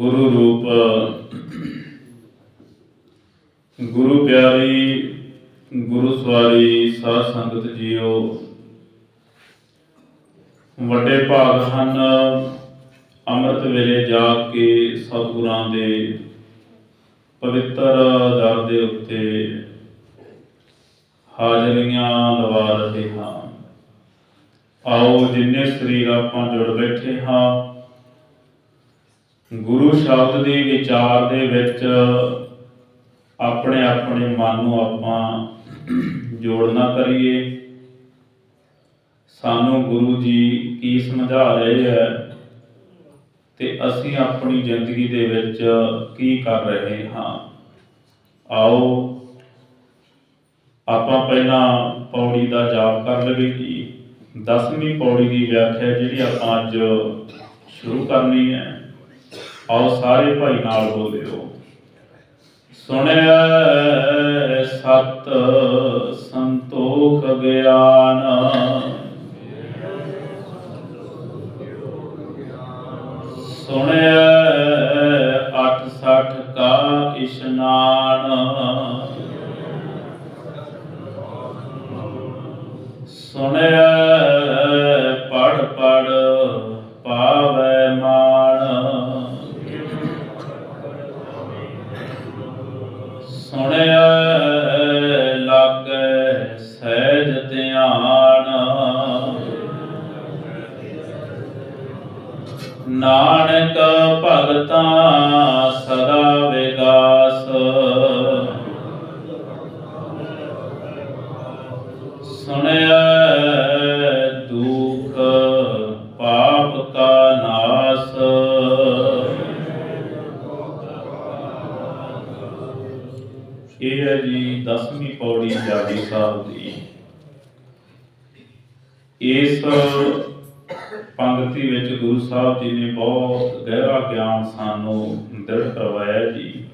ਗੁਰੂ ਰੂਪ, ਗੁਰੂ ਪਿਆਰੀ, ਗੁਰੂ ਸਵਾਰੀ, ਸਾਧ ਸੰਗਤ ਜੀਓ, ਵੱਡੇ ਭਾਗ ਹਨ, ਅੰਮ੍ਰਿਤ ਵੇਲੇ ਜਾ ਕੇ ਸਤਿਗੁਰਾਂ ਦੇ ਪਵਿੱਤਰ ਦਰ ਦੇ ਉੱਤੇ ਹਾਜ਼ਰੀਆਂ ਲਵਾ ਰਹੇ ਹਾਂ। ਆਓ ਜਿੰਨੇ ਸਰੀਰ ਆਪਾਂ ਜੁੜ ਬੈਠੇ ਹਾਂ ਗੁਰੂ ਸ਼ਬਦ ਦੇ ਵਿਚਾਰ ਦੇ ਵਿੱਚ ਆਪਣੇ ਆਪਣੇ ਮਨ ਨੂੰ ਆਪਾਂ ਜੋੜਨਾ ਕਰੀਏ। ਸਾਨੂੰ ਗੁਰੂ ਜੀ ਕੀ ਸਮਝਾ ਰਹੇ ਹੈ ਤੇ ਅਸੀਂ ਆਪਣੀ ਜ਼ਿੰਦਗੀ ਦੇ ਵਿੱਚ ਕੀ ਕਰ ਰਹੇ ਹਾਂ। ਆਓ, ਆਪਾਂ ਪਹਿਲਾਂ ਪੌੜੀ ਦਾ ਜਾਪ ਕਰ ਲਈਏ ਜੀ। ਦਸਵੀਂ ਪੌੜੀ ਦੀ ਵਿਆਖਿਆ ਜਿਹੜੀ ਆਪਾਂ ਅੱਜ ਸ਼ੁਰੂ ਕਰਨੀ ਹੈ। ਆਓ ਸਾਰੇ ਭਾਈ ਨਾਲ ਬੋਲਿਓ। ਸੁਣਿਆ ਸਤ ਸੰਤੋਖ ਗਿਆਨ। ਸਹਿਜ ਧਿਆਨ। ਨਾਨਕ ਭਗਤਾਂ ਇਸ ਪੰਗਤੀ ਵਿੱਚ ਗੁਰੂ ਸਾਹਿਬ ਜੀ ਨੇ ਬਹੁਤ ਗਹਿਰਾ ਗਿਆਨ ਸਾਨੂੰ ਦ੍ਰਿੜ ਕਰਵਾਇਆ ਜੀ।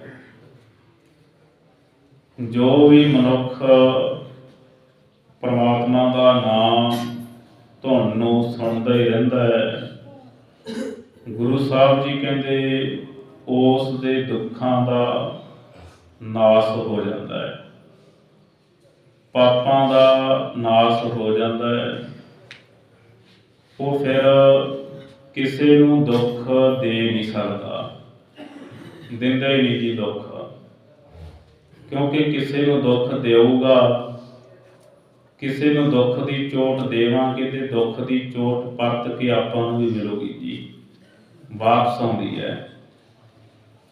ਜੋ ਵੀ ਮਨੁੱਖ ਪਰਮਾਤਮਾ ਦਾ ਨਾਮ ਧੁਨ ਨੂੰ ਸੁਣਦਾ ਹੀ ਰਹਿੰਦਾ ਹੈ, ਗੁਰੂ ਸਾਹਿਬ ਜੀ ਕਹਿੰਦੇ ਉਸ ਦੇ ਦੁੱਖਾਂ ਦਾ ਨਾਸ ਹੋ ਜਾਂਦਾ ਹੈ, ਪਾਪਾਂ ਦਾ ਨਾਸ ਹੋ ਜਾਂਦਾ ਹੈ। ਉਹ ਫਿਰ ਕਿਸੇ ਨੂੰ ਦੁੱਖ ਦੇ ਨਹੀਂ ਸਕਦਾ। ਦਿੰਦਾ ਹੀ ਨਹੀਂ ਜੀ ਦੁੱਖ। ਕਿਉਂਕਿ ਕਿਸੇ ਨੂੰ ਦੁੱਖ ਦੇਊਗਾ, ਕਿਸੇ ਨੂੰ ਦੁੱਖ ਦੀ ਚੋਟ ਦੇਵਾਂਗੇ ਤੇ ਦੁੱਖ ਦੀ ਚੋਟ ਪਰਤ ਕੇ ਆਪਾਂ ਨੂੰ ਵੀ ਮਿਲੂਗੀ ਜੀ। ਵਾਪਸ ਆਉਂਦੀ ਹੈ।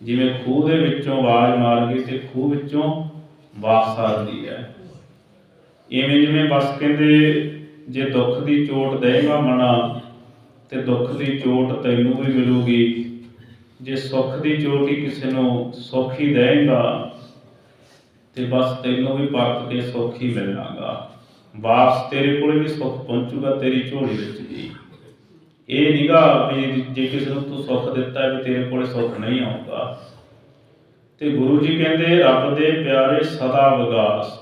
ਜਿਵੇਂ ਖੂਹ ਦੇ ਵਿੱਚੋਂ ਆਵਾਜ਼ ਮਾਰ ਗਈ ਤੇ ਖੂਹ ਵਿੱਚੋਂ ਵਾਪਸ ਆਉਂਦੀ ਹੈ। ਇਵੇਂ ਜਿਵੇਂ ਬਸ ਕਹਿੰਦੇ ਜੇ ਦੁੱਖ ਦੀ ਚੋਟ ਦੇਗਾ ਮਨਾ, ਤੇ ਦੁੱਖ ਦੀ ਚੋਟ ਤੈਨੂੰ ਵੀ ਮਿਲੂਗੀ। ਜੇ ਸੁੱਖ ਦੀ ਚੋਟ ਹੀ ਕਿਸੇ ਨੂੰ ਸੁੱਖ ਹੀ ਦੇਗਾ ਤੇ ਬਸ ਤੈਨੂੰ ਵੀ ਪਰਤ ਕੇ ਸੁੱਖ ਹੀ ਮਿਲਣਾਗਾ। ਵਾਪਸ ਤੇਰੇ ਕੋਲੇ ਵੀ ਸੁੱਖ ਪਹੁੰਚੂਗਾ ਤੇਰੀ ਝੋਲੀ ਵਿੱਚ ਵੀ। ਇਹ ਨਿਗਾ ਵੀ ਜੇ ਕਿਸੇ ਨੂੰ ਤੂੰ ਸੁੱਖ ਦਿੱਤਾ ਵੀ ਤੇਰੇ ਕੋਲੇ ਸੁੱਖ ਨਹੀਂ ਆਉਂਦਾ ਤੇ ਗੁਰੂ ਜੀ ਕਹਿੰਦੇ, ਰੱਬ ਦੇ ਪਿਆਰੇ ਸਦਾ ਵਿਗਾਸ,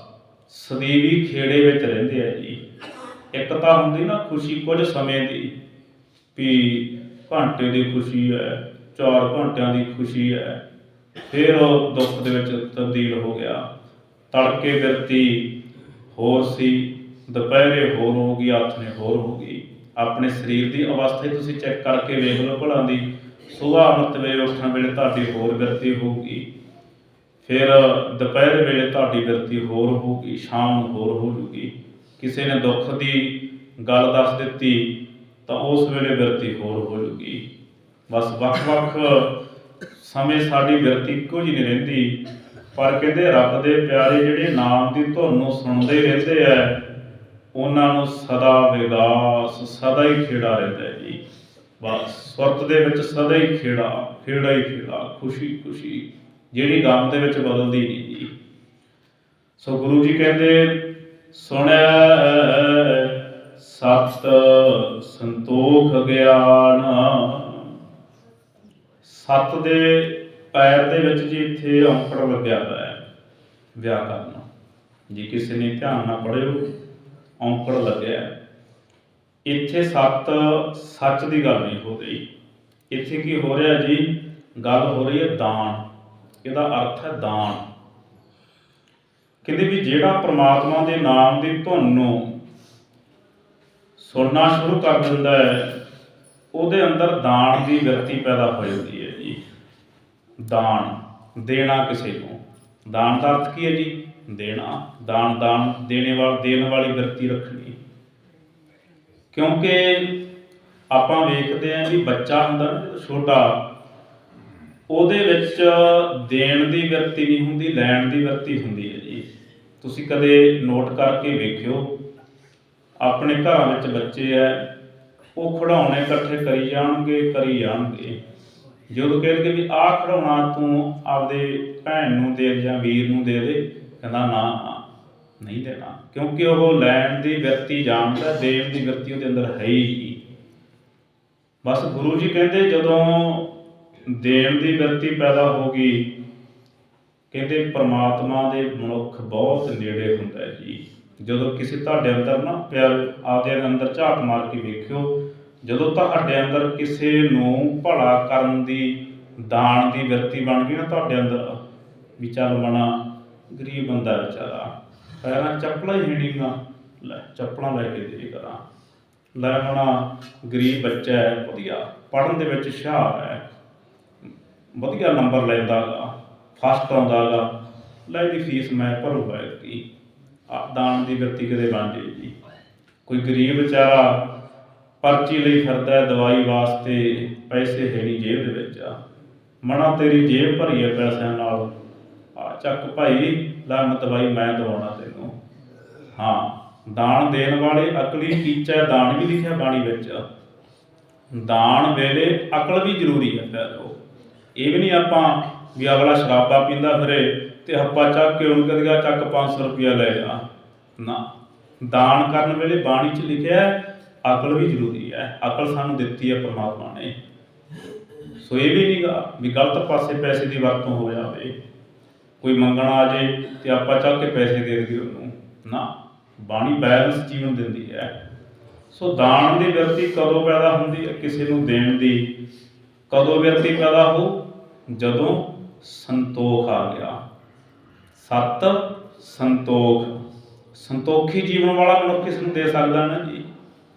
ਸਦੀਵੀ ਖੇੜੇ ਵਿੱਚ ਰਹਿੰਦੇ ਆ ਜੀ। ਇੱਕ ਤਾਂ ਹੁੰਦੀ ਨਾ ਖੁਸ਼ੀ ਕੁਝ ਸਮੇਂ ਦੀ, ਵੀ ਘੰਟੇ ਦੀ ਖੁਸ਼ੀ ਹੈ 4 ਘੰਟਿਆਂ ਦੀ ਖੁਸ਼ੀ ਹੈ, ਫਿਰ ਉਹ ਦੁੱਖ ਦੇ ਵਿੱਚ ਤਬਦੀਲ ਹੋ ਗਿਆ। ਤੜਕੇ ਵਿਰਤੀ ਹੋਰ ਸੀ, ਦੁਪਹਿਰੇ ਹੋਰ ਹੋ ਗਈ ਹੱਥ ਨੇ ਹੋਰ ਹੋ ਗਈ। ਆਪਣੇ ਸਰੀਰ ਦੀ ਅਵਸਥਾ ਤੁਸੀਂ ਚੈੱਕ ਕਰਕੇ ਵੇਖ ਲਓ ਭਲਾਂ ਦੀ, ਸੁਬਾਹ ਅੰਮ੍ਰਿਤ ਵੇਲੇ ਉੱਠਣ ਵੇਲੇ ਤੁਹਾਡੀ ਹੋਰ ਵਿਰਤੀ ਹੋਊਗੀ। ਫਿਰ ਦੁਪਹਿਰ ਵੇਲੇ ਤੁਹਾਡੀ ਵਿਰਤੀ ਹੋਰ ਹੋਊਗੀ, ਸ਼ਾਮ ਨੂੰ ਹੋਰ ਹੋ ਜੂਗੀ। ਕਿਸੇ ਨੇ ਦੁੱਖ ਦੀ ਗੱਲ ਦੱਸ ਦਿੱਤੀ, ਤਾਂ ਉਸ ਵੇਲੇ ਵਿਰਤੀ ਹੋਰ ਹੋ ਜੂਗੀ। ਬਸ ਵੱਖ-ਵੱਖ ਸਮੇਂ ਸਾਡੀ ਵਿਰਤੀ ਇੱਕੋ ਜਿਹੀ ਨਹੀਂ ਰਹਿੰਦੀ, ਪਰ ਕਹਿੰਦੇ ਰੱਬ ਦੇ ਪਿਆਰੇ ਜਿਹੜੇ ਨਾਮ ਦੀ ਧੁਨ ਨੂੰ ਸੁਣਦੇ ਰਹਿੰਦੇ ਆ, ਉਹਨਾਂ ਨੂੰ ਸਦਾ ਵਿਗਾਸ, ਸਦਾ ਹੀ ਖੇੜਾ ਰਹਿੰਦਾ ਜੀ। ਬਸ ਸੁਰਤ ਦੇ ਵਿੱਚ ਸਦਾ ਹੀ ਖੇੜਾ ਖੇੜਾ ਹੀ ਖੇੜਾ, ਖੁਸ਼ੀ ਖੁਸ਼ੀ। ਜਿਹੜੀ ਗਮ ਦੇ ਵਿੱਚ ਬਦਲਦੀ ਨਹੀਂ ਜੀ। ਸੋ ਗੁਰੂ ਜੀ ਕਹਿੰਦੇ ਸੁਣਿਆ ਸਤ ਸੰਤੋਖ ਗਿਆਨ। ਸਤ ਦੇ ਪੈਰ ਦੇ ਵਿੱਚ ਜੀ ਇੱਥੇ ਔਂਕੜ ਲੱਗਿਆ ਹੋਇਆ ਹੈ, ਵਿਆਕਰਨ, ਜੀ ਕਿਸੇ ਨੇ ਧਿਆਨ ਨਾਲ ਪੜਿਓ ਔਂਕੜ ਲੱਗਿਆ ਇੱਥੇ ਸਤ ਸੱਚ ਦੀ ਗੱਲ ਨਹੀਂ ਹੋ ਰਹੀ। ਇੱਥੇ ਕੀ ਹੋ ਰਿਹਾ ਜੀ? ਗੱਲ ਹੋ ਰਹੀ ਹੈ ਦਾਨ। ਇਹਦਾ ਅਰਥ ਹੈ ਦਾਨ। ਕਹਿੰਦੇ ਵੀ ਜਿਹੜਾ ਪ੍ਰਮਾਤਮਾ ਦੇ ਨਾਮ ਦੀ ਧੁਨ ਨੂੰ ਸੁਣਨਾ ਸ਼ੁਰੂ ਕਰ ਦਿੰਦਾ ਹੈ, ਉਹਦੇ ਅੰਦਰ ਦਾਨ ਦੀ ਵਿਰਤੀ ਪੈਦਾ ਹੋ ਜਾਂਦੀ ਹੈ ਜੀ। ਦਾਨ, ਦੇਣਾ ਕਿਸੇ ਨੂੰ। ਦਾਨ ਦਾ ਅਰਥ ਕੀ ਹੈ ਜੀ? ਦੇਣਾ। ਦਾਨ ਦਾਨ ਦੇਣੇ ਵਾਲ, ਦੇਣ ਵਾਲੀ ਵਿਰਤੀ ਰੱਖਣੀ। ਕਿਉਂਕਿ ਆਪਾਂ ਵੇਖਦੇ ਆਂ ਵੀ ਬੱਚਾ ਹੁੰਦਾ ਛੋਟਾ, ਉਹਦੇ ਵਿੱਚ ਦੇਣ ਦੀ ਵਿਰਤੀ ਨਹੀਂ ਹੁੰਦੀ, ਲੈਣ ਦੀ ਵਿਰਤੀ ਹੁੰਦੀ ਹੈ। ਤੁਸੀਂ ਕਦੇ ਨੋਟ ਕਰਕੇ ਵੇਖਿਓ, ਆਪਣੇ ਘਰਾਂ ਵਿੱਚ ਬੱਚੇ ਐ, ਉਹ ਖਿਡੌਣੇ ਇਕੱਠੇ ਕਰੀ ਜਾਣਗੇ ਕਰੀ ਜਾਣਗੇ। ਜਦੋਂ ਕਹਿੰਦੇ ਵੀ ਆਹ ਖਿਡੌਣਾ ਤੂੰ ਆਪਦੇ ਭੈਣ ਨੂੰ ਦੇ ਜਾਂ ਵੀਰ ਨੂੰ ਦੇ ਦੇ, ਕਹਿੰਦਾ ਨਾ, ਨਹੀਂ ਦੇਣਾ। ਕਿਉਂਕਿ ਉਹ ਲੈਣ ਦੀ ਵਿਰਤੀ ਜਾਣਦਾ, ਦੇਣ ਦੀ ਵਿਰਤੀ ਉਹਦੇ ਅੰਦਰ ਹੈ ਹੀ ਬਸ ਗੁਰੂ ਜੀ ਕਹਿੰਦੇ ਜਦੋਂ ਦੇਣ ਦੀ ਵਿਰਤੀ ਪੈਦਾ ਹੋ ਗਈ ਕਹਿੰਦੇ ਪ੍ਰਮਾਤਮਾ ਦੇ ਮਨੁੱਖ ਬਹੁਤ ਨੇੜੇ ਹੁੰਦਾ ਜੀ। ਜਦੋਂ ਕਿਸੇ ਤੁਹਾਡੇ ਅੰਦਰ ਨਾ ਪਿਆਰ ਆਪਦੇ ਅੰਦਰ ਝਾਕ ਮਾਰ ਕੇ ਵੇਖਿਓ, ਜਦੋਂ ਤੁਹਾਡੇ ਅੰਦਰ ਕਿਸੇ ਨੂੰ ਭਲਾ ਕਰਨ ਦੀ, ਦਾਨ ਦੀ ਵਿਰਤੀ ਬਣ ਗਈ ਨਾ ਤੁਹਾਡੇ ਅੰਦਰ ਵਿਚਾਰ ਬਣਾ, ਗਰੀਬ ਬੰਦਾ ਵਿਚਾਰਾ ਪੈਰਾਂ ਚੱਪਲਾਂ ਹੀ ਹੀੜੀਆਂ ਲੈ ਚੱਪਲਾਂ ਲੈ ਕੇ ਦੇ ਕਰਾਂ। ਲੈ ਮਣਾ ਗਰੀਬ ਬੱਚਾ ਹੈ, ਵਧੀਆ, ਪੜ੍ਹਨ ਦੇ ਵਿੱਚ ਹੁਸ਼ਿਆਰ ਹੈ। ਵਧੀਆ ਨੰਬਰ ਲੈਂਦਾ ਗਾ। ਫਸਟ ਆਉਂਦਾ ਲੈ ਇਹਦੀ ਫੀਸ ਮੈਂ ਭਰੂਗਾ ਇਤਕੀ ਦਾਨ ਦੀ ਵਿਰਤੀ ਕਦੇ ਬਣ ਜੇ ਜੀ। ਕੋਈ ਗਰੀਬ ਵਿਚਾਰਾ ਪਰਚੀ ਲਈ ਫਿਰਦਾ ਹੈ ਦਵਾਈ ਵਾਸਤੇ, ਪੈਸੇ ਹੈ ਨਹੀਂ ਜੇਬ ਦੇ ਵਿੱਚ। ਆ ਮਣਾ ਤੇਰੀ ਜੇਬ ਭਰੀ ਹੈ ਪੈਸਿਆਂ ਨਾਲ। ਆ, ਚੱਕ ਭਾਈ, ਲੈ ਦਵਾਈ ਮੈਂ ਦਵਾਉਣਾ ਤੈਨੂੰ। ਹਾਂ, ਦਾਨ ਦੇਣ ਵਾਲੇ ਅਕਲੀ ਕੀਚਾ ਦਾਨ ਵੀ ਲਿਖਿਆ ਬਾਣੀ ਵਿੱਚ। ਦਾਨ ਵੇਲੇ ਅਕਲ ਵੀ ਜ਼ਰੂਰੀ ਹੈ ਪਿਆਰੋ ਇਹ ਵੀ ਨਹੀਂ ਆਪਾਂ ਵੀ ਅਗਲਾ ਸ਼ਰਾਬਾ ਪੀਂਦਾ ਫਿਰੇ ਤੇ ਹੱਪਾ ਚੱਕ ਕੇ ਉਹਨੂੰ ਕਹੇਗਾ ਚੱਕ 500 ਰੁਪਇਆ ਲੈ ਜਾ ਨਾ, ਦਾਨ ਕਰਨ ਵੇਲੇ ਬਾਣੀ 'ਚ ਲਿਖਿਆ ਅਕਲ ਵੀ ਜ਼ਰੂਰੀ ਹੈ। ਅਕਲ ਸਾਨੂੰ ਦਿੱਤੀ ਹੈ ਪਰਮਾਤਮਾ ਨੇ। ਸੋ ਇਹ ਵੀ ਨਹੀਂਗਾ ਵੀ ਗਲਤ ਪਾਸੇ ਪੈਸੇ ਦੀ ਵਰਤੋਂ ਹੋ ਜਾਵੇ। ਕੋਈ ਮੰਗਣ ਆ ਜੇ ਤੇ ਆਪਾਂ ਚੱਕ ਕੇ ਪੈਸੇ ਦੇ ਦਈਏ ਉਹਨੂੰ। ਨਾ, ਬਾਣੀ ਬੈਲੈਂਸ ਜੀਵਨ ਦਿੰਦੀ ਹੈ। ਸੋ ਦਾਨ ਦੀ ਵਿਰਤੀ ਕਦੋਂ ਪੈਦਾ ਹੁੰਦੀ ਹੈ? ਕਿਸੇ ਨੂੰ ਦੇਣ ਦੀ। ਕਦੋਂ ਵਿਰਤੀ ਪੈਦਾ ਹੋ ਜਦੋਂ ਸੰਤੋਖ ਆ ਗਿਆ। ਸਤ, ਸੰਤੋਖ। ਸੰਤੋਖੀ ਜੀਵਨ ਵਾਲਾ ਮਨੁੱਖ ਕਿਸ ਨੂੰ ਦੇ ਸਕਦਾ ਨਾ ਜੀ?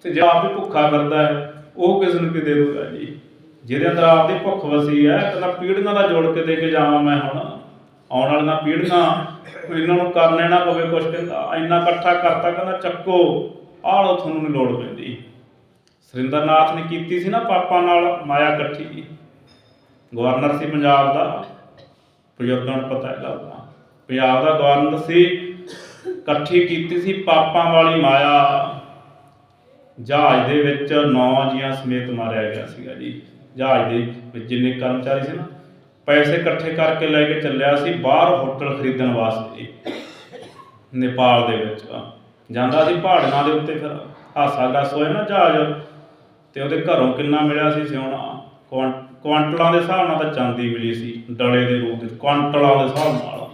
ਤੇ ਜੇ ਆਪ ਹੀ ਭੁੱਖਾ ਕਰਦਾ ਹੈ, ਉਹ ਕਿਸ ਨੂੰ ਕੀ ਦੇ ਦੂਗਾ ਜੀ? ਜਿਹਦੇ ਅੰਦਰ ਆਪਦੀ ਭੁੱਖ ਵਸੀ ਹੈ ਕਹਿੰਦਾ ਪੀੜ੍ਹੀਆਂ ਦਾ ਜੋੜ ਕੇ ਦੇ ਕੇ ਜਾਵਾਂ ਮੈਂ ਹੁਣ। ਆਉਣ ਵਾਲੀਆਂ ਪੀੜੀਆਂ ਇਹਨਾਂ ਨੂੰ ਕਰਨੇ ਨਾ ਪਵੇ ਕੁਛ ਕਹਿੰਦਾ, ਇੰਨਾ ਇਕੱਠਾ ਕਰਤਾ ਕਹਿੰਦਾ, ਚੱਕੋ, ਆਹ ਲਓ ਤੁਹਾਨੂੰ ਨਹੀਂ ਲੋੜ ਪੈਂਦੀ। ਸੁਰਿੰਦਰਨਾਥ ਨੇ ਕੀਤੀ ਸੀ ਨਾ ਪਾਪਾ ਨਾਲ ਮਾਇਆ ਇਕੱਠੀ। ਗਵਰਨਰ ਸੀ ਪੰਜਾਬ ਦਾ। ਬਜ਼ੁਰਗਾਂ ਨੂੰ ਪਤਾ ਹੈ ਗੱਲ ਦਾ। ਪੰਜਾਬ ਦਾ ਗਵਰਨਰ ਸੀ, ਇਕੱਠੀ ਕੀਤੀ ਸੀ ਪਾਪਾਂ ਵਾਲੀ ਮਾਇਆ। ਜਹਾਜ਼ ਦੇ ਵਿੱਚ ਨੌ ਜੀਆਂ ਸਮੇਤ ਮਾਰਿਆ ਗਿਆ ਸੀਗਾ ਜੀ। ਜਹਾਜ਼ ਦੇ ਵਿੱਚ ਜਿੰਨੇ ਕਰਮਚਾਰੀ ਸੀ ਨਾ, ਪੈਸੇ ਇਕੱਠੇ ਕਰਕੇ ਲੈ ਕੇ ਚੱਲਿਆ ਸੀ, ਬਾਹਰ ਹੋਟਲ ਖਰੀਦਣ ਵਾਸਤੇ ਨੇਪਾਲ ਦੇ ਵਿੱਚ। ਜਾਂਦਾ ਸੀ ਪਹਾੜਾਂ ਦੇ ਉੱਤੇ ਫਿਰ। ਹਾਸਾ ਗਸ ਹੋਇਆ ਨਾ ਜਹਾਜ਼, ਤੇ ਉਹਦੇ ਘਰੋਂ ਕਿੰਨਾ ਮਿਲਿਆ ਸੀ ਸਿਉਣਾ? ਕੁਆਂ- ਕੁਆਂਟਲਾਂ ਦੇ ਹਿਸਾਬ ਨਾਲ ਤਾਂ ਚਾਂਦੀ ਮਿਲੀ ਸੀ, ਡਲੇ ਦੇ ਰੂਪ ਵਿੱਚ ਕੁਆਂਟਲਾਂ ਦੇ ਹਿਸਾਬ ਨਾਲ।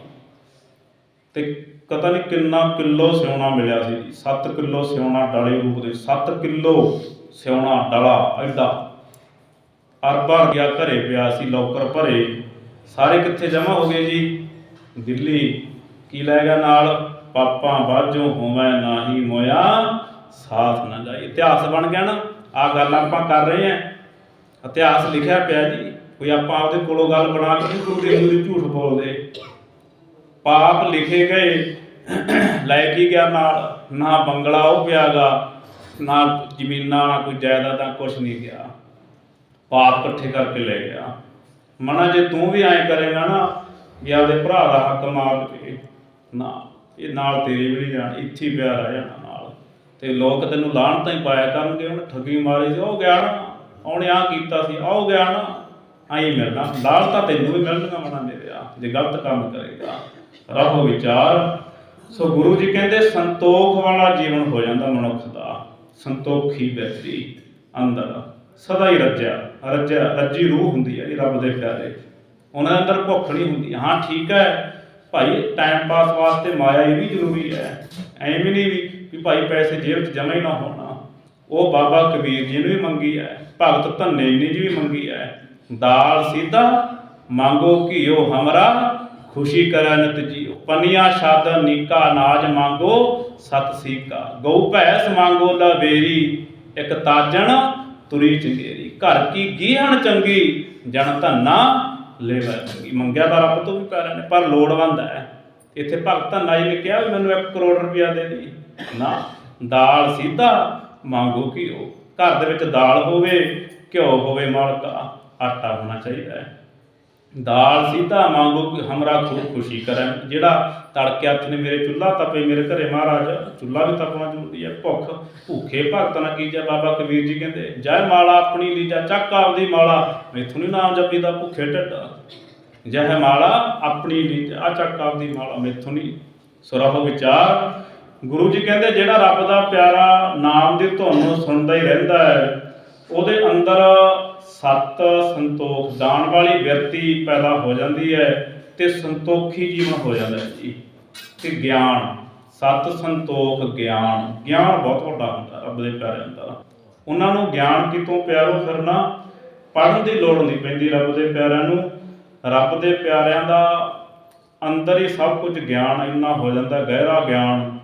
ਤੇ ਪਤਾ ਨਹੀਂ ਕਿੰਨਾ ਕਿਲੋ ਸਿਉਣਾ ਮਿਲਿਆ ਸੀ 7 ਕਿਲੋ ਸਿਉਣਾ ਡਲੇ ਰੂਪ ਦੇ 7 ਕਿਲੋ ਸਿਉਣਾ ਡਲਾ, ਐਡਾ। ਅਰਬਾਂ ਗਿਆ ਘਰੇ ਪਿਆ ਸੀ, ਲੋਕਰ ਭਰੇ। ਸਾਰੇ ਕਿੱਥੇ ਜਮਾ ਹੋ ਗਏ ਜੀ? ਦਿੱਲੀ। ਕੀ ਲੈ ਗਿਆ ਨਾਲ? ਪਾਪਾ ਬਾਝੋਂ ਹੋਵੇਂ ਨਾਹੀ ਮੋਇਆ, ਸਾਥ ਨਾ ਜਾਈ ਇਤਿਹਾਸ ਬਣ ਗਿਆ ਨਾ। ਆ ਗੱਲ ਆਪਾਂ ਕਰ ਰਹੇ ਆਂ ਇਤਿਹਾਸ ਲਿਖਿਆ ਪਿਆ ਜੀ, ਕੋਈ ਆਪਾਂ ਆਪਦੇ ਕੋਲੋਂ ਗੱਲ ਬਣਾ ਕੇ ਨਹੀਂ ਕੋਈ ਦੇ ਝੂਠ ਬੋਲਦੇ। ਪਾਪ ਲਿਖੇ ਗਏ, ਲੈ ਕੇ ਗਿਆ ਨਾਲ? ਨਾ ਬੰਗਲਾ ਉਹ ਪਿਆਗਾ, ਨਾ ਜ਼ਮੀਨਾਂ, ਨਾ ਕੋਈ ਜਾਇਦਾਦਾਂ ਕੁਛ ਨਹੀਂ ਗਿਆ। ਪਾਪ ਇਕੱਠੇ ਕਰਕੇ ਲੈ ਗਿਆ। ਮਨਾ ਜੇ ਤੂੰ ਵੀ ਐਂ ਕਰੇਗਾ ਨਾ ਵੀ ਆਪਦੇ ਭਰਾ ਦਾ ਹੱਕ ਮਾਰ ਕੇ, ਨਾ, ਇਹ ਨਾਲ ਤੇਰੇ ਵੀ ਨਹੀਂ ਜਾਣ, ਇੱਥੇ ਪਿਆ ਰਹਿ ਜਾਣਾ ਨਾਲ। ਤੇ ਲੋਕ ਤੈਨੂੰ ਲਾਹਣ ਤਾਂ ਹੀ ਪਾਇਆ ਕਰਨਗੇ, ਉਹਨੇ ਠੱਗੀ ਮਾਰੀ ਸੀ, ਉਹ ਗਿਆ ਨਾ। ਉਹਨੇ ਆ ਕੀਤਾ ਸੀ ਆਉ ਗਿਆ ਨਾ, ਆਈ ਮਿਲਣਾ। ਲਾਲ ਤਾਂ ਤੈਨੂੰ ਵੀ ਮਿਲਣਗਾ ਮਨਾ ਮੇਰੇ ਆ ਜੇ ਗਲਤ ਕੰਮ ਕਰੇਗਾ। ਰਹੋ ਵਿਚਾਰ। ਸੋ ਗੁਰੂ ਜੀ ਕਹਿੰਦੇ, ਸੰਤੋਖ ਵਾਲਾ ਜੀਵਨ ਹੋ ਜਾਂਦਾ ਮਨੁੱਖ ਦਾ। ਸੰਤੋਖੀ ਵਿਅਕਤੀ, ਅੰਦਰ। ਸਦਾ ਹੀ ਰੱਜਿਆ ਰੱਜਿਆ, ਰੱਜੀ ਰੂਹ ਹੁੰਦੀ ਹੈ ਜੀ, ਰੱਬ ਦੇ ਪਿਆਰੇ। ਉਹਨਾਂ ਦੇ ਅੰਦਰ ਭੁੱਖ ਨਹੀਂ ਹੁੰਦੀ। ਹਾਂ, ਠੀਕ ਹੈ, ਭਾਈ ਟਾਈਮ ਪਾਸ ਵਾਸਤੇ ਮਾਇਆ ਇਹ ਵੀ ਜ਼ਰੂਰੀ ਹੈ। ਐਵੇਂ ਨਹੀਂ ਵੀ ਭਾਈ ਪੈਸੇ ਜੇਬ 'ਚ ਜਮਾ ਹੀ ਨਾ ਹੋਣਾ। ਉਹ ਬਾਬਾ ਕਬੀਰ ਜੀ ਨੂੰ ਵੀ ਮੰਗੀ ਹੈ ਭਗਤ ਧੰਨੇ ਜੀ ਨੇ ਵੀ ਮੰਗੀ ਹੈ ਦਾਲ ਸਿੱਧਾ, ਮੰਗੋ ਘਿਓ ਹਮਰਾ, ਖੁਸ਼ੀ ਕਰੈ ਨਿਤ ਪਨੀਆ ਸ਼ਾਦ ਨੀਕਾ, ਅਨਾਜ ਮੰਗੋ, ਸਤ ਸੀਕਾ। ਗਊ ਭੈਸ ਮੰਗੋ, ਲਵੇਰੀ, ਇੱਕ ਤਾਜਣ, ਤੁਰੀ ਚੰਗੇਰੀ। ਘਰ ਕੀ ਗੀਹਣ ਚੰਗੀ, ਜਨ ਧੰਨਾ ਲੈਵੈ ਚੰਗੀ। ਮੰਗਿਆ ਤਾਂ ਰੱਬ ਤੋਂ ਵੀ ਪੈ ਰਹੇ ਪਰ ਲੋੜਵੰਦ ਹੈ ਇੱਥੇ ਭਗਤ ਧੰਨਾ ਜੀ ਨੇ ਕਿਹਾ ਵੀ ਮੈਨੂੰ 1 ਕਰੋੜ ਰੁਪਇਆ ਦੇ ਦੇ। ਨਾ, ਦਾਲ ਸਿੱਧਾ ਮੰਗੋ ਘਿਓ। ਘਰ ਦੇ ਵਿੱਚ ਦਾਲ ਹੋਵੇ, ਘਿਓ ਹੋਵੇ ਮਾਲਕਾ, ਆਟਾ ਹੋਣਾ ਚਾਹੀਦਾ ਹੈ। ਦਾਲ ਸਿੱਧਾ ਮੰਗੋ ਕਿ ਹਮਰਾ ਖੂਬ ਖੁਸ਼ੀ ਕਰੇ। ਜਿਹੜਾ ਤੜਕੇ ਹੱਥ ਮੇਰੇ ਚੁੱਲ੍ਹਾ ਤਪੇ, ਮੇਰੇ ਘਰੇ ਮਹਾਰਾਜ, ਚੁੱਲ੍ਹਾ ਵੀ ਤਪਣਾ ਜ਼ਰੂਰੀ ਹੈ, ਭੁੱਖ। ਭੁੱਖੇ ਭਗਤ ਨਾ ਕੀਜੈ, ਬਾਬਾ ਕਬੀਰ ਜੀ ਕਹਿੰਦੇ, ਜੈ ਮਾਲਾ ਆਪਣੀ ਲੀਜਾ ਚੱਕ ਆਪਦੀ ਮਾਲਾ, ਮੈਥੋਂ ਨਹੀਂ ਨਾਮ ਜਪੀ ਦਾ ਭੁੱਖੇ ਢਿੱਡ। ਜੈ ਮਾਲਾ ਆਪਣੀ ਲੀਜਾ ਆ ਚੱਕ ਆਪਦੀ ਮਾਲਾ, ਮੈਥੋਂ ਨਹੀਂ ਸੁਰਹੁ ਵਿਚਾਰ ਗੁਰੂ ਜੀ ਕਹਿੰਦੇ, ਜਿਹੜਾ ਰੱਬ ਦਾ ਪਿਆਰਾ ਨਾਮ ਦੀ ਧੁਨ ਨੂੰ ਸੁਣਦਾ ਹੀ ਰਹਿੰਦਾ ਹੈ, ਉਹਦੇ ਅੰਦਰ ਸਤ ਸੰਤੋਖ ਦਾਨ ਵਾਲੀ ਵਿਅਕਤੀ ਪੈਦਾ ਹੋ ਜਾਂਦੀ ਹੈ ਤੇ ਸੰਤੋਖੀ ਜੀਵਨ ਹੋ ਜਾਂਦਾ ਹੈ ਜੀ। ਤੇ ਗਿਆਨ, ਸਤ ਸੰਤੋਖ ਗਿਆਨ ਗਿਆਨ ਬਹੁਤ ਵੱਡਾ ਹੁੰਦਾ, ਰੱਬ ਦੇ ਪਿਆਰਿਆਂ ਦਾ। ਉਹਨਾਂ ਨੂੰ ਗਿਆਨ ਕਿਤੋਂ ਪਿਆਰੋ ਫਿਰਨਾ? ਪੜ੍ਹਨ ਦੀ ਲੋੜ ਨਹੀਂ ਪੈਂਦੀ ਰੱਬ ਦੇ ਪਿਆਰਿਆਂ ਨੂੰ। ਰੱਬ ਦੇ ਪਿਆਰਿਆਂ ਦਾ ਅੰਦਰ ਹੀ ਸਭ ਕੁਝ ਗਿਆਨ ਇੰਨਾ ਹੋ ਜਾਂਦਾ, ਗਹਿਰਾ ਗਿਆਨ।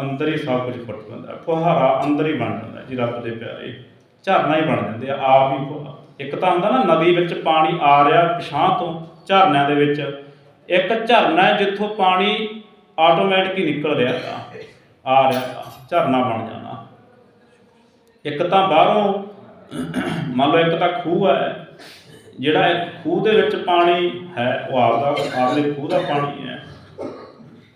ਅੰਦਰ ਹੀ ਸਭ ਕੁਝ ਫੁੱਟ ਜਾਂਦਾ ਫੁਹਾਰਾ ਅੰਦਰ ਹੀ ਬਣ ਜਾਂਦਾ ਜੀ ਰੱਬ ਦੇ ਪਿਆਰੇ। ਝਰਨਾ ਹੀ ਬਣ ਜਾਂਦੇ ਆ, ਆਪ ਹੀ ਇੱਕ ਤਾਂ ਹੁੰਦਾ ਨਾ, ਨਦੀ ਵਿੱਚ ਪਾਣੀ ਆ ਰਿਹਾ ਪਿਛਾਂ ਤੋਂ ਝਰਨਿਆਂ ਦੇ ਵਿੱਚ। ਇੱਕ ਝਰਨਾ ਜਿੱਥੋਂ ਪਾਣੀ ਆਟੋਮੈਟਿਕ ਹੀ ਨਿਕਲ ਰਿਹਾ ਤਾ, ਆ ਰਿਹਾ ਤਾ, ਝਰਨਾ ਬਣ ਜਾਣਾ। ਇੱਕ ਤਾਂ ਬਾਹਰੋਂ, ਮੰਨ ਲਓ ਇੱਕ ਤਾਂ ਖੂਹ ਹੈ, ਜਿਹੜਾ ਖੂਹ ਦੇ ਵਿੱਚ ਪਾਣੀ ਹੈ, ਉਹ ਆਪਦਾ, ਆਪਦੇ ਖੂਹ ਦਾ ਪਾਣੀ ਹੈ।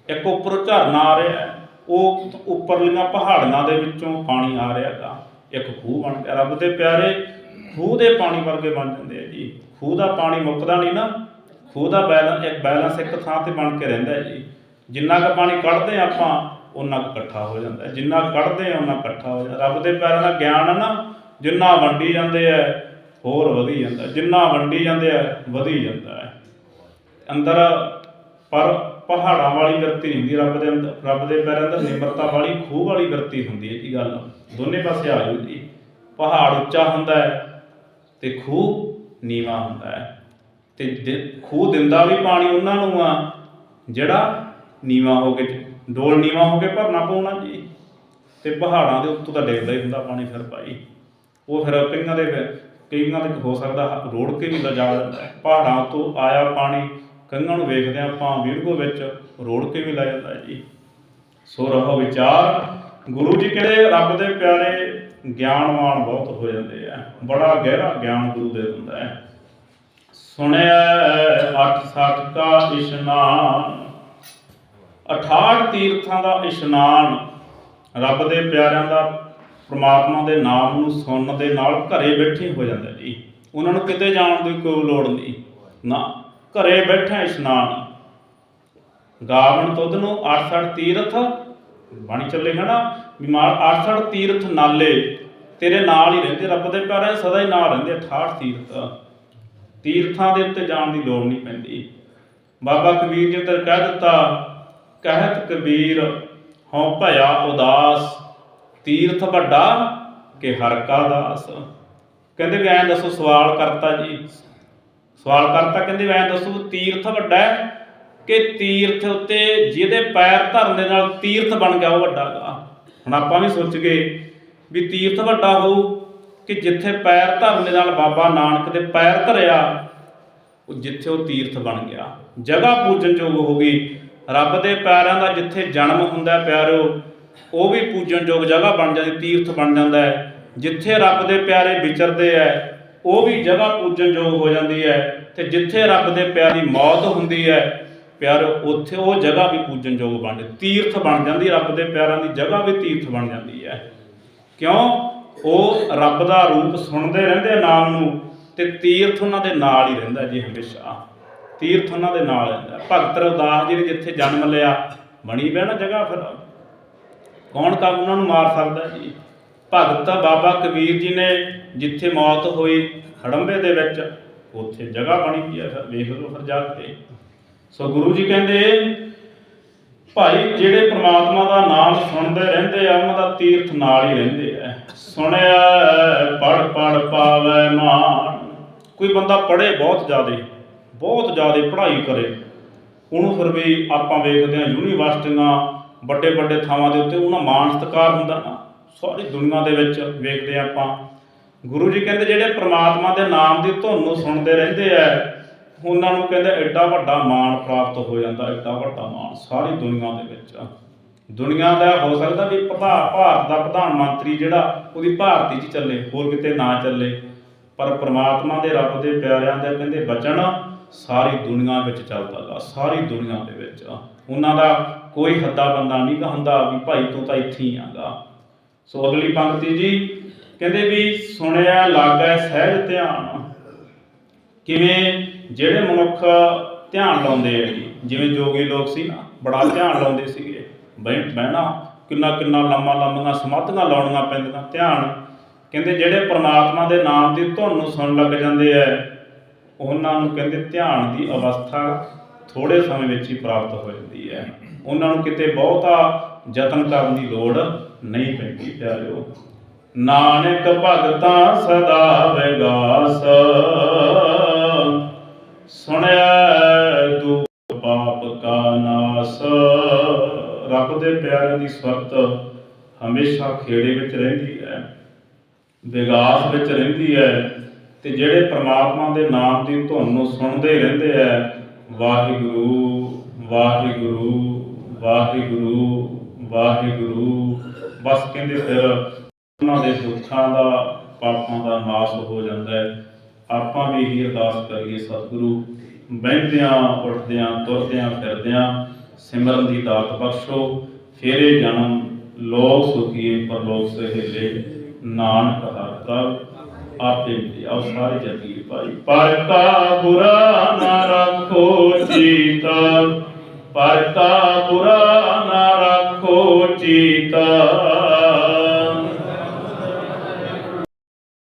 ਇੱਕ ਉੱਪਰੋਂ ਝਰਨਾ ਆ ਰਿਹਾ ਹੈ। ਉਹ ਉੱਪਰਲੀਆਂ ਪਹਾੜੀਆਂ ਦੇ ਵਿੱਚੋਂ ਪਾਣੀ ਆ ਰਿਹਾ ਗਾ ਇੱਕ ਖੂਹ ਬਣ ਗਿਆ। ਰੱਬ ਦੇ ਪਿਆਰੇ, ਖੂਹ ਦੇ ਪਾਣੀ ਵਰਗੇ ਬਣ ਜਾਂਦੇ ਆ ਜੀ। ਖੂਹ ਦਾ ਪਾਣੀ ਮੁੱਕਦਾ ਨਹੀਂ ਨਾ। ਖੂਹ ਦਾ ਬੈਲੈਂਸ ਇੱਕ ਬੈਲੈਂਸ ਇੱਕ ਥਾਂ ਤੇ ਬਣ ਕੇ ਰਹਿੰਦਾ ਜੀ। ਜਿੰਨਾ ਕੁ ਪਾਣੀ ਕੱਢਦੇ ਆਪਾਂ ਉਹਨਾਂ ਕੁ ਇਕੱਠਾ ਹੋ ਜਾਂਦਾ। ਜਿੰਨਾ ਕੱਢਦੇ ਆ ਉਹਨਾਂ ਇਕੱਠਾ ਹੋ ਜਾਂਦਾ। ਰੱਬ ਦੇ ਪਿਆਰਿਆਂ ਦਾ ਗਿਆਨ ਹੈ ਨਾ, ਜਿੰਨਾ ਵੰਡੀ ਜਾਂਦੇ ਆ, ਹੋਰ ਵਧੀ ਜਾਂਦਾ। ਜਿੰਨਾ ਵੰਡੀ ਜਾਂਦੇ ਆ, ਵਧੀ ਜਾਂਦਾ ਹੈ। ਅੰਦਰ ਪਰ ਪਹਾੜਾਂ ਵਾਲੀ ਵਿਰਤੀ ਨਹੀਂ ਹੁੰਦੀ, ਰੱਬ ਦੇ ਅੰਦਰ, ਰੱਬ ਦੇ ਪੈਰਾਂ ਅੰਦਰ ਨਿਮਰਤਾ ਵਾਲੀ, ਖੂਹ ਵਾਲੀ ਵਿਰਤੀ ਹੁੰਦੀ ਹੈ ਕੀ ਗੱਲ ਦੋਨੇ ਪਾਸੇ ਆ ਜਾਊ ਜੀ। ਪਹਾੜ ਉੱਚਾ ਹੁੰਦਾ ਹੈ ਤੇ ਖੂਹ ਨੀਵਾ ਹੁੰਦਾ ਹੈ। ਤੇ ਖੂਹ ਦਿੰਦਾ ਵੀ ਪਾਣੀ ਉਹਨਾਂ ਨੂੰ ਆ, ਜਿਹੜਾ ਨੀਵਾ ਹੋ ਕੇ, ਡੋਲ ਨੀਵਾ ਹੋ ਕੇ ਭਰਨਾ ਪਊਣਾ ਜੀ। ਤੇ ਪਹਾੜਾਂ ਦੇ ਉੱਤੋਂ ਤਾਂ ਡਿੱਗਦਾ ਹੀ ਹੁੰਦਾ ਪਾਣੀ ਫਿਰ ਭਾਈ। ਉਹ ਫਿਰ ਕਈਆਂ ਦੇ ਫਿਰ- ਕਈਆਂ ਦੇ ਹੋ ਸਕਦਾ ਰੋੜ ਕੇ ਵੀ ਲਿਜਾ ਜਾਂਦਾ ਪਹਾੜਾਂ ਤੋਂ ਆਇਆ ਪਾਣੀ ਕਈਆਂ ਨੂੰ ਵੇਖਦੇ ਆਪਾਂ ਵੀਡੀਓ ਵਿੱਚ ਰੋੜ ਕੇ ਵੀ ਲੈ ਜਾਂਦਾ ਜੀ। ਸੋ ਰਹੋ ਵਿਚਾਰ। ਗੁਰੂ ਜੀ ਕਹਿੰਦੇ ਰੱਬ ਦੇ ਪਿਆਰੇ ਗਿਆਨਵਾਨ ਬਹੁਤ ਹੋ ਜਾਂਦੇ ਆ। ਬੜਾ ਗਹਿਰਾ ਗਿਆਨ ਗੁਰੂ ਦੇ ਹੁੰਦਾ ਹੈ। ਸੁਣਿਆ ਅੱਠ ਸੱਠ ਕਾ ਇਸ਼ਨਾਨ। 68 ਤੀਰਥਾਂ ਦਾ ਇਸ਼ਨਾਨ ਰੱਬ ਦੇ ਪਿਆਰਿਆਂ ਦਾ, ਪ੍ਰਮਾਤਮਾ ਦੇ ਨਾਮ ਨੂੰ ਸੁਣਨ ਦੇ ਨਾਲ ਘਰੇ ਬੈਠੇ ਹੋ ਜਾਂਦਾ ਜੀ। ਉਹਨਾਂ ਨੂੰ ਕਿਤੇ ਜਾਣ ਦੀ ਕੋਈ ਲੋੜ ਨਹੀਂ। ਨਾ। ਘਰੇ ਬੈਠੇ ਇਸ਼ਨਾਨ। ਗਾਵਣ ਤੁਧ ਨੂੰ 68 ਤੀਰਥ, ਬਾਣੀ ਚੱਲੇ ਹਨਾ ਬਿਮਾਰ 68 ਤੀਰਥ ਨਾਲੇ, ਤੇਰੇ ਨਾਲ ਹੀ ਰਹਿੰਦੇ, ਰੱਬ ਦੇ ਪਿਆਰੇ ਸਦਾ ਹੀ ਨਾਲ ਰਹਿੰਦੇ 68 ਤੀਰਥ। ਤੀਰਥਾਂ ਦੇ ਉੱਤੇ ਜਾਣ ਦੀ ਲੋੜ ਨਹੀਂ ਪੈਂਦੀ। ਬਾਬਾ ਕਬੀਰ ਜੀ ਤੇ ਕਹਿ ਦਿੱਤਾ, ਕਹਿਤ ਕਬੀਰ, ਹਉ ਭਇਆ ਉਦਾਸ, ਤੀਰਥ ਵੱਡਾ ਕਿ ਹਰ ਕਾ ਦਾਸ। ਕਹਿੰਦੇ ਵੀ ਐਂ ਦੱਸੋ, ਸਵਾਲ ਕਰਤਾ ਜੀ। ਸਵਾਲ ਕਰਤਾ ਕਹਿੰਦੇ ਵੀ ਐਂ ਦੱਸੋ ਤੀਰਥ ਵੱਡਾ ਹੈ ਕਿ ਤੀਰਥ ਉੱਤੇ ਜਿਹਦੇ ਪੈਰ ਧਰਨ ਦੇ ਨਾਲ ਤੀਰਥ ਬਣ ਗਿਆ ਉਹ ਵੱਡਾ ਗਾ ਹੁਣ ਆਪਾਂ ਵੀ ਸੋਚ ਗਏ ਵੀ ਤੀਰਥ ਵੱਡਾ ਹੋਊ ਕਿ ਜਿੱਥੇ ਪੈਰ ਧਰਨ ਦੇ ਨਾਲ ਬਾਬਾ ਨਾਨਕ ਦੇ ਪੈਰ ਧਰਿਆ, ਉਹ ਜਿੱਥੇ ਉਹ ਤੀਰਥ ਬਣ ਗਿਆ। ਜਗ੍ਹਾ ਪੂਜਨਯੋਗ ਹੋ ਗਈ। ਰੱਬ ਦੇ ਪੈਰਾਂ ਦਾ ਜਿੱਥੇ ਜਨਮ ਹੁੰਦਾ ਪਿਆਰੋ ਉਹ ਵੀ ਪੂਜਨਯੋਗ ਜਗ੍ਹਾ ਬਣ ਜਾਂਦੀ, ਤੀਰਥ ਬਣ ਜਾਂਦਾ ਹੈ। ਜਿੱਥੇ ਰੱਬ ਦੇ ਪਿਆਰੇ ਵਿਚਰਦੇ ਹੈ ਉਹ ਵੀ ਜਗ੍ਹਾ ਪੂਜਨਯੋਗ ਹੋ ਜਾਂਦੀ ਹੈ ਤੇ ਜਿੱਥੇ ਰੱਬ ਦੇ ਪਿਆਰੀ ਮੌਤ ਹੁੰਦੀ ਹੈ, ਪਿਆਰ, ਉੱਥੇ ਉਹ ਜਗ੍ਹਾ ਵੀ ਪੂਜਨਯੋਗ ਬਣ ਤੀਰਥ ਬਣ ਜਾਂਦੀ, ਰੱਬ ਦੇ ਪਿਆਰਾਂ ਦੀ ਜਗ੍ਹਾ ਵੀ ਤੀਰਥ ਬਣ ਜਾਂਦੀ ਹੈ। ਕਿਉਂ? ਉਹ ਰੱਬ ਦਾ ਰੂਪ ਸੁਣਦੇ ਰਹਿੰਦੇ ਨਾਮ ਨੂੰ ਤੇ ਤੀਰਥ ਉਹਨਾਂ ਦੇ ਨਾਲ ਹੀ ਰਹਿੰਦਾ ਜੀ ਹਮੇਸ਼ਾ। ਤੀਰਥ ਉਹਨਾਂ ਦੇ ਨਾਲ ਰਹਿੰਦਾ। ਭਗਤ ਰਵਿਦਾਸ ਜੀ ਨੇ ਜਿੱਥੇ ਜਨਮ ਲਿਆ ਬਣੀ ਪਿਆ ਨਾ ਜਗ੍ਹਾ ਫਿਰ। ਕੌਣ ਕੰਮ ਉਹਨਾਂ ਨੂੰ ਮਾਰ ਸਕਦਾ ਜੀ? ਭਗਤ ਬਾਬਾ ਕਬੀਰ ਜੀ ਨੇ ਜਿੱਥੇ ਮੌਤ ਹੋਈ ਹੜੰਬੇ ਦੇ ਵਿੱਚ, ਉੱਥੇ ਜਗ੍ਹਾ ਬਣੀ ਪਈ ਆ, ਫਿਰ ਵੇਖ ਲਓ ਫਿਰ ਜਾ ਕੇ। ਸੋ ਗੁਰੂ ਜੀ ਕਹਿੰਦੇ, ਭਾਈ ਜਿਹੜੇ ਪ੍ਰਮਾਤਮਾ ਦਾ ਨਾਮ ਸੁਣਦੇ ਰਹਿੰਦੇ ਆ, ਉਹਨਾਂ ਦਾ ਤੀਰਥ ਨਾਲ ਹੀ ਰਹਿੰਦੇ ਆ। ਸੁਣਿਆ ਪੜ ਪੜ ਪਾਵੇ ਮਾਨ। ਕੋਈ ਬੰਦਾ ਪੜੇ ਬਹੁਤ ਜ਼ਿਆਦੇ, ਬਹੁਤ ਜ਼ਿਆਦਾ ਪੜ੍ਹਾਈ ਕਰੇ, ਉਹਨੂੰ ਫਿਰ ਵੀ ਆਪਾਂ ਵੇਖਦੇ ਹਾਂ ਯੂਨੀਵਰਸਿਟੀਆਂ, ਵੱਡੇ ਵੱਡੇ ਥਾਵਾਂ ਦੇ ਉੱਤੇ ਉਹਨਾਂ ਮਾਣ ਸਤਿਕਾਰ ਹੁੰਦਾ ਨਾ। ਸਾਰੀ ਦੁਨੀਆ ਦੇ ਵਿੱਚ ਵੇਖਦੇ ਹਾਂ ਆਪਾਂ। ਗੁਰੂ ਜੀ ਕਹਿੰਦੇ ਜਿਹੜੇ ਪ੍ਰਮਾਤਮਾ ਦੇ ਨਾਮ ਦੀ ਧੁਨ ਨੂੰ ਸੁਣਦੇ ਰਹਿੰਦੇ ਆ, ਉਹਨਾਂ ਨੂੰ ਕਹਿੰਦੇ ਐਡਾ ਵੱਡਾ ਮਾਣ ਪ੍ਰਾਪਤ ਹੋ ਜਾਂਦਾ, ਐਡਾ ਵੱਡਾ ਮਾਣ ਸਾਰੀ ਦੁਨੀਆ ਦੇ ਵਿੱਚ ਦੁਨੀਆ ਦਾ ਹੋ ਸਕਦਾ ਵੀ ਪ੍ਰਧਾਨ ਭਾਰਤ ਦਾ ਪ੍ਰਧਾਨ ਮੰਤਰੀ ਜਿਹੜਾ ਉਹਦੀ ਭਾਰਤੀ 'ਚ ਚੱਲੇ, ਹੋਰ ਕਿਤੇ ਨਾ ਚੱਲੇ, ਪਰ ਪ੍ਰਮਾਤਮਾ ਦੇ ਰੱਬ ਦੇ ਪਿਆਰਿਆਂ ਦੇ ਕਹਿੰਦੇ ਬਚਨ ਸਾਰੀ ਦੁਨੀਆ ਵਿੱਚ ਚੱਲਦਾ ਗਾ, ਸਾਰੀ ਦੁਨੀਆ ਦੇ ਵਿੱਚ ਉਹਨਾਂ ਦਾ ਕੋਈ ਹੱਦਾ ਬੰਦਾ ਨਹੀਂ ਕਹਿੰਦਾ ਵੀ ਭਾਈ ਤੂੰ ਤਾਂ ਇੱਥੇ ਹੀ ਆਗਾ ਸੋ ਅਗਲੀ ਪੰਕਤੀ ਜੀ ਕਹਿੰਦੇ ਵੀ ਸੁਣਿਆ ਲਾਗੈ ਸਹਿਜ ਧਿਆਨ। ਕਿਵੇਂ ਜਿਹੜੇ ਮਨੁੱਖ ਧਿਆਨ ਲਾਉਂਦੇ ਆ ਜਿਵੇਂ ਜੋਗੀ ਲੋਕ ਸੀ ਨਾ, ਬੜਾ ਧਿਆਨ ਲਾਉਂਦੇ ਸੀਗੇ। ਬਹਿ ਬਹਿਣਾ, ਕਿੰਨਾ ਕਿੰਨਾ ਲੰਮਾ ਲੰਮੀਆਂ ਸਮਾਧੀਆਂ ਲਾਉਣੀਆਂ ਪੈਂਦੀਆਂ, ਧਿਆਨ। ਕਹਿੰਦੇ ਜਿਹੜੇ ਪ੍ਰਮਾਤਮਾ ਦੇ ਨਾਮ ਦੀ ਧੁਨ ਨੂੰ ਸੁਣਨ ਲੱਗ ਜਾਂਦੇ ਆ, ਉਹਨਾਂ ਨੂੰ ਕਹਿੰਦੇ ਧਿਆਨ ਦੀ ਅਵਸਥਾ ਥੋੜੇ ਸਮੇਂ ਵਿੱਚ ਹੀ ਪ੍ਰਾਪਤ ਹੋ ਜਾਂਦੀ ਹੈ। ਉਹਨਾਂ ਨੂੰ ਕਿਤੇ ਬਹੁਤਾ ਯਤਨ ਕਰਨ ਦੀ ਲੋੜ ਨਹੀਂ ਪੈਂਦੀ, ਪਿਆਰਿਓ। ਨਾਨਕ ਭਗਤਾਂ ਸਦਾ ਵਿਗਾਸ। ਸੁਣਿਆ ਦੁਖ ਪਾਪ ਕਾ ਨਾਸ। ਰੱਬ ਦੇ ਪਿਆਰਿਆਂ ਦੀ ਸੁਰਤ ਹਮੇਸ਼ਾ ਖੇੜੇ ਵਿੱਚ ਰਹਿੰਦੀ ਹੈ, ਵਿਗਾਸ ਵਿੱਚ ਰਹਿੰਦੀ ਹੈ ਤੇ ਜਿਹੜੇ ਪ੍ਰਮਾਤਮਾ ਦੇ ਨਾਮ ਦੀ ਧੁਨ ਨੂੰ ਸੁਣਦੇ ਰਹਿੰਦੇ ਆ ਵਾਹਿਗੁਰੂ ਵਾਹਿਗੁਰੂ ਵਾਹਿਗੁਰੂ ਵਾਹਿਗੁਰੂ। ਬਸ ਕਹਿੰਦੇ ਫਿਰ ਉਹਨਾਂ ਦੇ ਦੁੱਖਾਂ ਦਾ, ਪਾਪਾਂ ਦਾ ਨਾਸ਼ ਹੋ ਜਾਂਦਾ ਹੈ। ਆਪਾਂ ਵੀ ਇਹੀ ਅਰਦਾਸ ਕਰੀਏ ਸਤਿਗੁਰੂ, ਬਹਿੰਦਿਆਂ, ਉੱਠਦਿਆਂ, ਤੁਰਦਿਆਂ, ਫਿਰਦਿਆਂ ਸਿਮਰਨ ਦੀ ਦਾਤ ਬਖਸ਼ੋ। ਫੇਰੇ ਜਨਮ ਲੋਕ ਸੁਖੀਏ ਪਰਲੋਕ ਸਹਿਲੇ, ਨਾਨਕ ਹਰ ਪ੍ਰਭ ਆਪੇ ਮਿਲੇ ਆਓ ਸਾਰੇ ਜਗੀ ਭਾਈ। ਪਰ ਕਾ ਬੁਰਾ ਨਾ ਰੱਖੋ ਚੀਤ। ਪਰ ਕਾ ਬੁਰਾ ਨਾ ਰੱਖੋ ਚੀਤ।